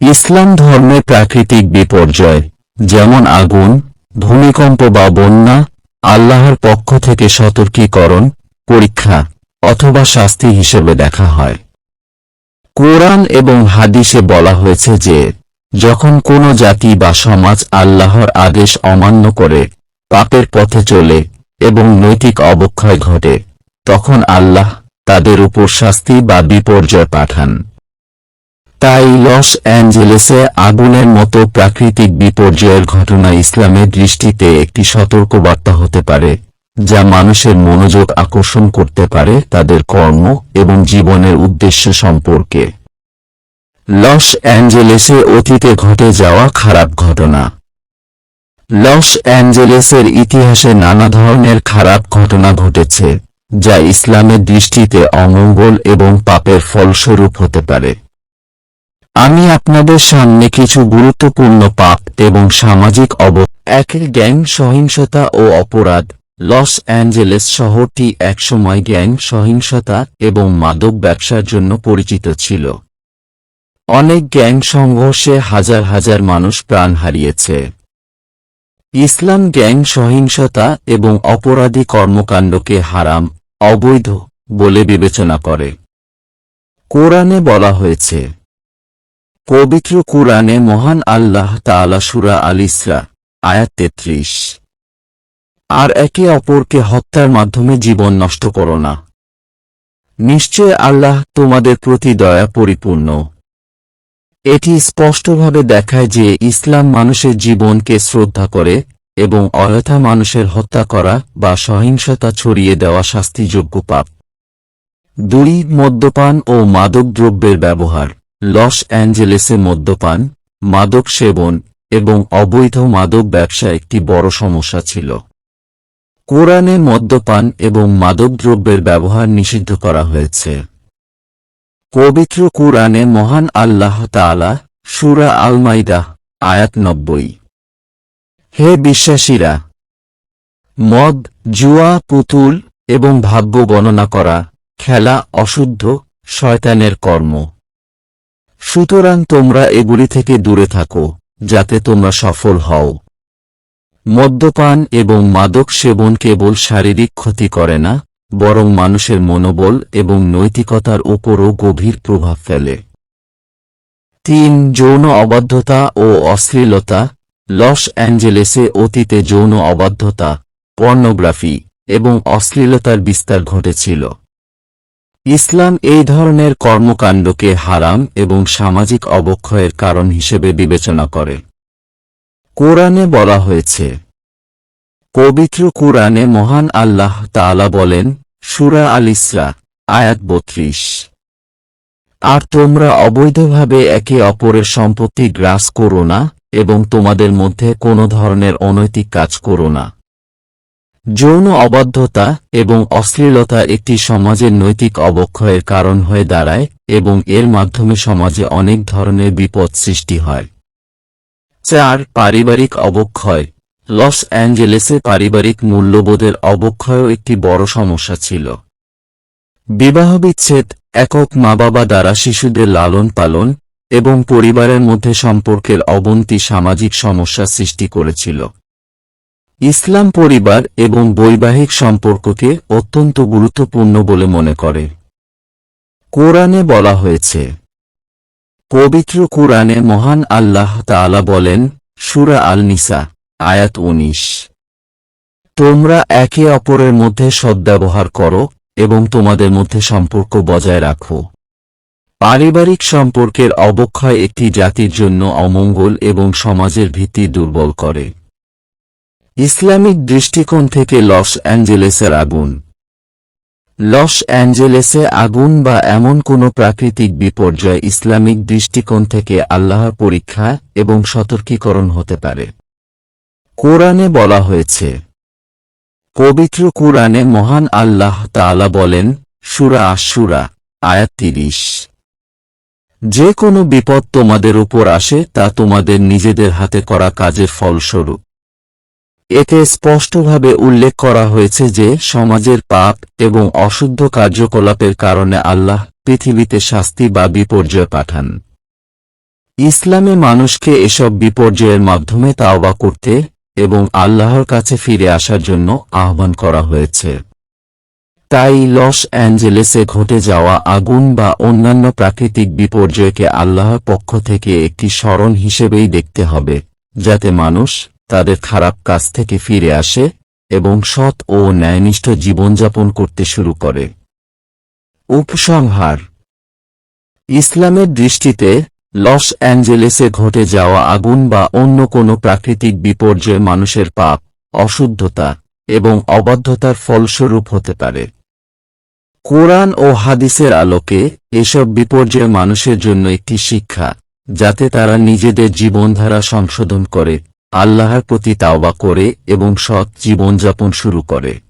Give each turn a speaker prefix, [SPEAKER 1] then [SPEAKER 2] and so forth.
[SPEAKER 1] ইসলাম ধর্মে প্রাকৃতিক বিপর্যয়, যেমন আগুন, ভূমিকম্প বা বন্যা, আল্লাহর পক্ষ থেকে সতর্কীকরণ, পরীক্ষা অথবা শাস্তি হিসেবে দেখা হয়। কোরআন এবং হাদিসে বলা হয়েছে যে, যখন কোনো জাতি বা সমাজ আল্লাহর আদেশ অমান্য করে, পাপের পথে চলে এবং নৈতিক অবক্ষয় ঘটে, তখন আল্লাহ তাদের উপর শাস্তি বা বিপর্যয় পাঠান। তাই লস অ্যাঞ্জেলেসে আগুনের মতো প্রাকৃতিক বিপর্যয়ের ঘটনা ইসলামের দৃষ্টিতে একটি সতর্কবার্তা হতে পারে, যা মানুষের মনোযোগ আকর্ষণ করতে পারে তাদের কর্ম এবং জীবনের উদ্দেশ্য সম্পর্কে। লস অ্যাঞ্জেলেসে অতীতে ঘটে যাওয়া খারাপ ঘটনা। লস অ্যাঞ্জেলেসের ইতিহাসে নানা ধরনের খারাপ ঘটনা ঘটেছে, যা ইসলামের দৃষ্টিতে অমঙ্গল এবং পাপের ফলস্বরূপ হতে পারে। আমি আপনাদের সামনে কিছু গুরুত্বপূর্ণ পাপ এবং সামাজিক অব একের গ্যাং সহিংসতা ও অপরাধ। লস অ্যাঞ্জেলেস শহরটি একসময় গ্যাং সহিংসতা এবং মাদক ব্যবসার জন্য পরিচিত ছিল। অনেক গ্যাং সংঘর্ষে হাজার হাজার মানুষ প্রাণ হারিয়েছে। ইসলাম গ্যাং সহিংসতা এবং অপরাধী কর্মকাণ্ডকে হারাম, অবৈধ বলে বিবেচনা করে। কোরআনে বলা হয়েছে পবিত্র কুরআনে মহান আল্লাহ তাআলা সুরা আল ইসরা, আয়াত তেত্রিশ। আর একে অপরকে হত্যার মাধ্যমে জীবন নষ্ট করো না। নিশ্চয় আল্লাহ তোমাদের প্রতি দয়া পরিপূর্ণ। এটি স্পষ্টভাবে দেখায় যে ইসলাম মানুষের জীবনকে শ্রদ্ধা করে এবং অযথা মানুষের হত্যা করা বা সহিংসতা ছড়িয়ে দেওয়া শাস্তিযোগ্য পাপ। দুই, মদ্যপান ও মাদক দ্রব্যের ব্যবহার। লস অ্যাঞ্জেলেসে মদ্যপান, মাদক সেবন এবং অবৈধ মাদক ব্যবসা একটি বড় সমস্যা ছিল। কোরআনে মদ্যপান এবং মাদকদ্রব্যের ব্যবহার নিষিদ্ধ করা হয়েছে। পবিত্র কুরআনে মহান আল্লাহ তাআলা সুরা আলমাইদা, আয়াত নব্বই। হে বিশ্বাসীরা, মদ, জুয়া, পুতুল এবং ভাগ্য গণনা করা খেলা অশুদ্ধ, শয়তানের কর্ম। সুতরাং তোমরা এগুলি থেকে দূরে থাকো, যাতে তোমরা সফল হও। মদ্যপান এবং মাদক সেবন কেবল শারীরিক ক্ষতি করে না, বরং মানুষের মনোবল এবং নৈতিকতার উপরও গভীর প্রভাব ফেলে। তিন, যৌন অবাধ্যতা ও অশ্লীলতা, লস অ্যাঞ্জেলেসে অতীতে যৌন অবাধ্যতা, পর্নোগ্রাফি এবং অশ্লীলতার বিস্তার ঘটেছিল। ইসলাম এই ধরনের কর্মকাণ্ডকে হারাম এবং সামাজিক অবক্ষয়ের কারণ হিসেবে বিবেচনা করে। কোরআনে বলা হয়েছে, পবিত্র কোরআনে মহান আল্লাহ তাআলা বলেন, সুরা আল ইসরা, আয়াত বত্রিশ। আর তোমরা অবৈধভাবে একে অপরের সম্পত্তি গ্রাস করো না এবং তোমাদের মধ্যে কোনো ধরনের অনৈতিক কাজ করো না। যৌন অবাধ্যতা এবং অশ্লীলতা একটি সমাজের নৈতিক অবক্ষয়ের কারণ হয়ে দাঁড়ায় এবং এর মাধ্যমে সমাজে অনেক ধরনের বিপদ সৃষ্টি হয়। চার, পারিবারিক অবক্ষয়। লস অ্যাঞ্জেলেসে পারিবারিক মূল্যবোধের অবক্ষয়ও একটি বড় সমস্যা ছিল। বিবাহবিচ্ছেদ, একক মা বাবা দ্বারা শিশুদের লালন পালন এবং পরিবারের মধ্যে সম্পর্কের অবনতি সামাজিক সমস্যা সৃষ্টি করেছিল। ইসলাম পরিবার এবং বৈবাহিক সম্পর্ককে অত্যন্ত গুরুত্বপূর্ণ বলে মনে করে। কোরআনে বলা হয়েছে, পবিত্র কোরআনে মহান আল্লাহ তাআলা বলেন, সুরা আল নিসা আয়াত উনিশ, তোমরা একে অপরের মধ্যে সদ্ব্যবহার করো এবং তোমাদের মধ্যে সম্পর্ক বজায় রাখো। পারিবারিক সম্পর্কের অবক্ষয় একটি জাতির জন্য অমঙ্গল এবং সমাজের ভিত্তি দুর্বল করে। ইসলামিক দৃষ্টিকোণ থেকে লস অ্যাঞ্জেলেসের আগুন। লস অ্যাঞ্জেলেসে আগুন বা এমন কোনো প্রাকৃতিক বিপর্যয় ইসলামিক দৃষ্টিকোণ থেকে আল্লাহর পরীক্ষা এবং সতর্কীকরণ হতে পারে। কোরআনে বলা হয়েছে, পবিত্র কুরআনে মহান আল্লাহ তাআলা বলেন, সুরা আশুরা আয়াত তিরিশ। যে কোনো বিপদ তোমাদের উপর আসে তা তোমাদের নিজেদের হাতে করা কাজের ফলস্বরূপ। এতে স্পষ্টভাবে উল্লেখ করা হয়েছে যে সমাজের পাপ এবং অশুদ্ধ কার্যকলাপের কারণে আল্লাহ পৃথিবীতে শাস্তি বা বিপর্যয় পাঠান। ইসলামে মানুষকে এসব বিপর্যয়ের মাধ্যমে তাওবা করতে এবং আল্লাহর কাছে ফিরে আসার জন্য আহ্বান করা হয়েছে। তাই লস অ্যাঞ্জেলেসে ঘটে যাওয়া আগুন বা অন্যান্য প্রাকৃতিক বিপর্যয়কে আল্লাহর পক্ষ থেকে একটি স্মরণ হিসেবেই দেখতে হবে, যাতে মানুষ তাদের খারাপ কাজ থেকে ফিরে আসে এবং সৎ ও ন্যায়নিষ্ঠ জীবনযাপন করতে শুরু করে। উপসংহার। ইসলামের দৃষ্টিতে, লস অ্যাঞ্জেলেসে ঘটে যাওয়া আগুন বা অন্য কোনো প্রাকৃতিক বিপর্যয় মানুষের পাপ, অশুদ্ধতা এবং অবাধ্যতার ফলস্বরূপ হতে পারে। কোরআন ও হাদিসের আলোকে এসব বিপর্যয় মানুষের জন্য একটি শিক্ষা, যাতে তারা নিজেদের জীবনধারা সংশোধন করে। আল্লাহর প্রতি তাওবা করে এবং সৎ জীবনযাপন শুরু করে।